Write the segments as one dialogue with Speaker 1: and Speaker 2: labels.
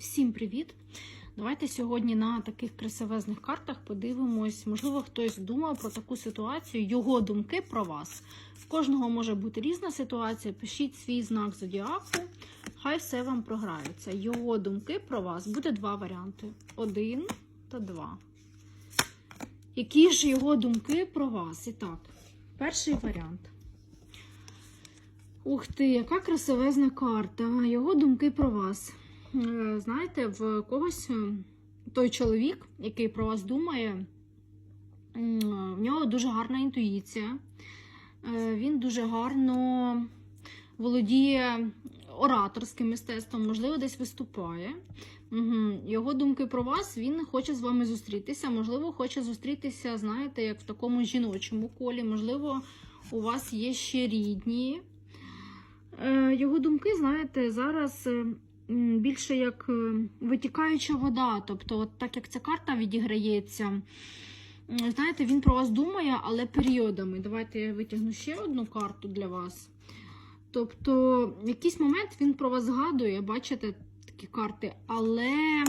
Speaker 1: Всім привіт! Давайте сьогодні на таких красивезних картах подивимось. Можливо, хтось думав про таку ситуацію, його думки про вас. В кожного може бути різна ситуація. Пишіть свій знак зодіаку, хай все вам програється. Його думки про вас буде два варіанти: один та два. Які ж його думки про вас? І так, перший варіант. Ух ти, яка красивезна карта. Його думки про вас. Знаєте, в когось е, той чоловік, який про вас думає, в нього дуже гарна інтуїція. Е, Він дуже гарно володіє ораторським мистецтвом, можливо, десь виступає. Угу. Його думки про вас, він хоче з вами зустрітися. Можливо, хоче зустрітися, знаєте, як в такому жіночому колі. Можливо, у вас є ще рідні. Е, Його думки, знаєте, зараз е, м, більше як е, витікаюча вода. Тобто, от так як ця карта відіграється, знаєте, він про вас думає, але періодами. Давайте я витягну ще одну карту для вас. Тобто, в якийсь момент він про вас згадує, бачите такі карти, але.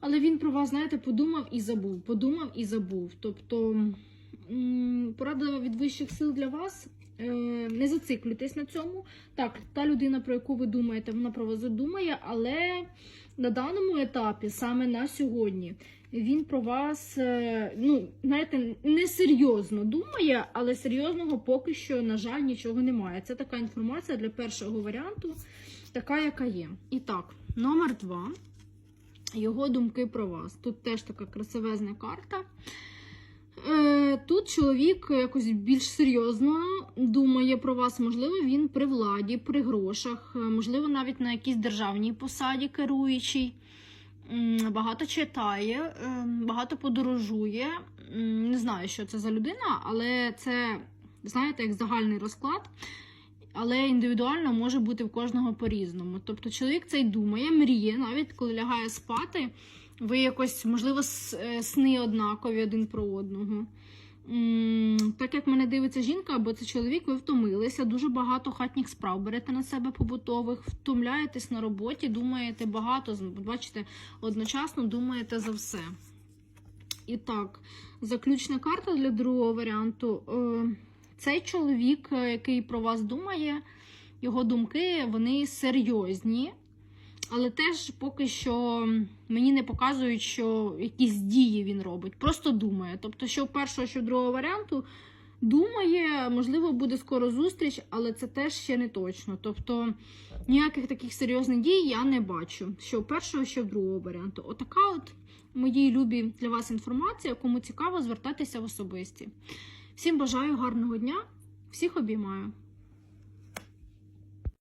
Speaker 1: Але він про вас, знаєте, подумав і забув. Подумав і забув. Тобто, порада від вищих сил для вас. е, Не зациклюйтесь на цьому. Так, та людина, про яку ви думаєте, вона про вас думає, але на даному етапі, саме на сьогодні, він про вас, е, ну, знаєте, не серйозно думає, але серйозного поки що, на жаль, нічого немає. Це така інформація для першого варіанту, така, яка є. І так, номер два. Його думки про вас. Тут теж така красивезна карта. Е, Тут чоловік якось більш серйозно думає про вас. Можливо, він при владі, при грошах, е, можливо, навіть на якійсь державній посаді керуючий. Багато читає, е, багато подорожує. Не знаю, що це за людина, але це, знаєте, як загальний розклад. Але індивідуально може бути в кожного по-різному. Тобто чоловік цей думає, мріє, навіть коли лягає спати, ви якось, можливо, е, сни однакові один про одного. Так як мене дивиться жінка або це чоловік, ви втомилися, дуже багато хатніх справ берете на себе побутових, втомляєтесь на роботі, думаєте багато, бачите, одночасно думаєте за все. І так, заключна карта для другого варіанту. Е, Цей чоловік, е, який про вас думає, його думки вони серйозні, але теж поки що мені не показують, що якісь дії він робить. Просто думає. Тобто, що першого, що другого варіанту думає, можливо, буде скоро зустріч, але це теж ще не точно. Тобто ніяких таких серйозних дій я не бачу. Що першого, що другого варіанту. Отака от мої любі для вас інформація. Кому цікаво, звертайтеся в особисті. Всім бажаю гарного дня, всіх обіймаю.